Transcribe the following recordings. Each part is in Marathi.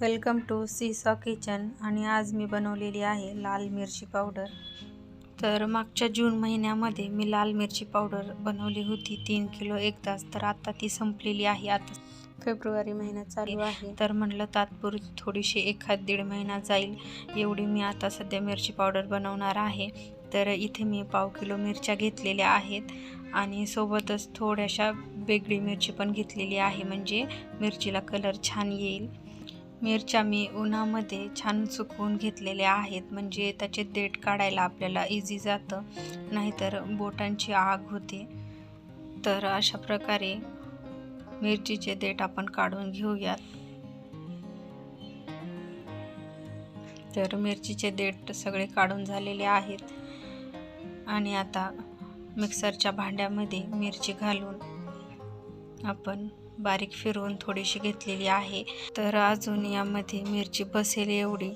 वेलकम टू सीसॉ किचन आणि आज मी बनवलेली आहे लाल मिरची पावडर. तर मागच्या जून महिन्यामध्ये मी लाल मिरची पावडर बनवली होती. तीन किलो एक तास. तर आता ती संपलेली आहे. आता फेब्रुवारी महिना चालू आहे. तर म्हणलं तात्पुरती थोडीशी एखाद दीड महिना जाईल. एवढी मी आता सध्या मिरची पावडर बनवणार आहे. तर इथे मी पाव किलो मिरच्या घेतलेल्या आहेत. आणि सोबतच थोड्याशा वेगळी मिरची पण घेतलेली आहे. म्हणजे मिरचीला कलर छान येईल. मिरच्या मी उन्हामध्ये छान सुकवून घेतलेल्या आहेत. म्हणजे त्याचे देठ काढायला आपल्याला इझी जातं. नाहीतर बोटांची आग होते. तर अशा प्रकारे मिरचीचे देठ आपण काढून घेऊयात. तर मिरचीचे देठ सगळे काढून झालेले आहेत. आणि आता मिक्सरच्या भांड्यामध्ये मिरची घालून आपण बारीक फिरवून थोडीशी घेतलेली आहे. तर अजून यामध्ये मिरची बसेल एवढी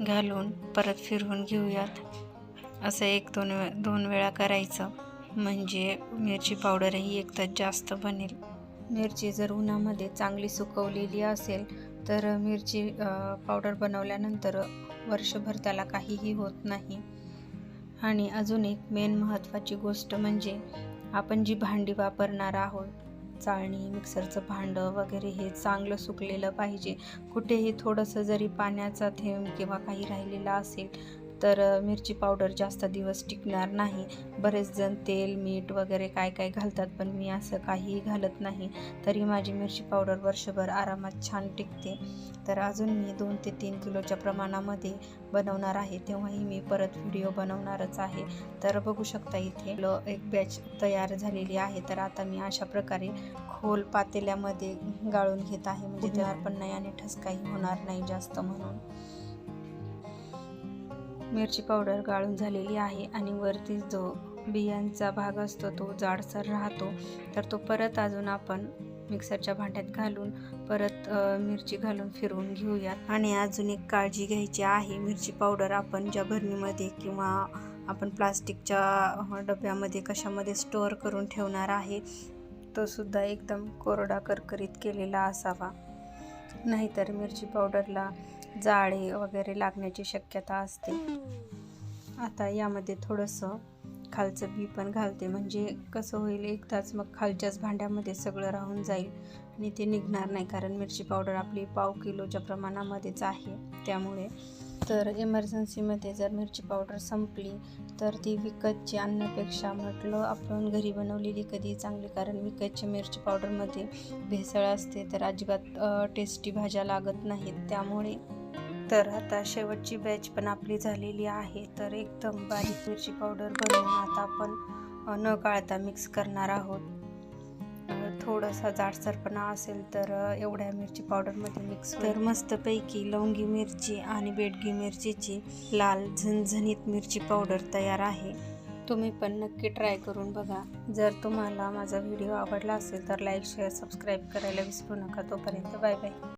घालून परत फिरवून घेऊयात. असं एक दोन वे दोन वेळा करायचं. म्हणजे मिरची पावडरही एक तर जास्त बनेल. मिरची जर उन्हामध्ये चांगली सुकवलेली असेल तर मिरची पावडर बनवल्यानंतर वर्षभर त्याला काहीही होत नाही. आणि अजून एक मेन महत्त्वाची गोष्ट म्हणजे आपण जी भांडी वापरणार आहोत चाळणी मिक्सरचं भांडं वगैरे हे चांगलं सुकलेलं पाहिजे. कुठेही थोडंसं जरी पाण्याचा थेंब किंवा काही राहिलेला असेल तर मिरची पावडर जास्त दिवस टिकणार नाही. बरेच जण तेल मीठ वगैरे काय काय घालतात पण मी असं काहीही घालत नाही. तरी माझी मिरची पावडर वर्षभर आरामात छान टिकते. तर अजून मी दोन ते तीन किलोच्या प्रमाणामध्ये बनवणार आहे. तेव्हाही मी परत व्हिडिओ बनवणारच आहे. तर बघू शकता इथे एक बॅच तयार झालेली आहे. तर आता मी अशा प्रकारे खोल पातेल्यामध्ये गाळून घेत आहे. म्हणजे तयार पण नाही आणि ठसकाही होणार नाही जास्त म्हणून. मिरची पावडर गाळून झालेली आहे आणि वरती जो बियांचा भाग असतो तो जाडसर राहतो. तर तो परत अजून आपण मिक्सरच्या भांड्यात घालून परत मिरची घालून फिरवून घेऊयात. आणि अजून एक काळजी घ्यायची आहे मिरची पावडर आपण ज्या भरणीमध्ये किंवा आपण प्लास्टिकच्या डब्यामध्ये कशामध्ये स्टोअर करून ठेवणार आहे तो सुद्धा एकदम कोरडा करकरीत केलेला असावा. नाहीतर मिरची पावडरला जाळे वगैरे लागण्याची शक्यता असते. आता यामध्ये थोडंसं खालचं बी पण घालते. म्हणजे कसं होईल एकदाच मग खालच्याच भांड्यामध्ये सगळं राहून जाईल आणि ते निघणार नाही. कारण मिरची पावडर आपली पाव किलोच्या प्रमाणामध्येच आहे. त्यामुळे तर इमर्जन्सीमध्ये जर मिरची पावडर संपली तर ती विकतची आणण्यापेक्षा म्हटलं आपण घरी बनवलेली कधी चांगली. कारण विकतची मिरची पावडरमध्ये भेसळ असते तर अजिबात टेस्टी भाज्या लागत नाहीत. त्यामुळे तर आता शेवटची बॅच पण आपली झालेली आहे. तर एकदम बारीक मिरची पावडर बनवून आता आपण न गाळता मिक्स करणार आहोत. थोडासा जाडसरपणा असेल तर एवढ्या मिरची पावडरमध्ये मिक्स तर मस्तपैकी लवंगी मिरची आणि बेडगी मिरचीची लाल झणझणीत मिरची पावडर तयार आहे. तुम्ही पण नक्की ट्राय करून बघा. जर तुम्हाला माझा व्हिडिओ आवडला असेल तर लाईक शेअर सबस्क्राईब करायला विसरू नका. तोपर्यंत बाय बाय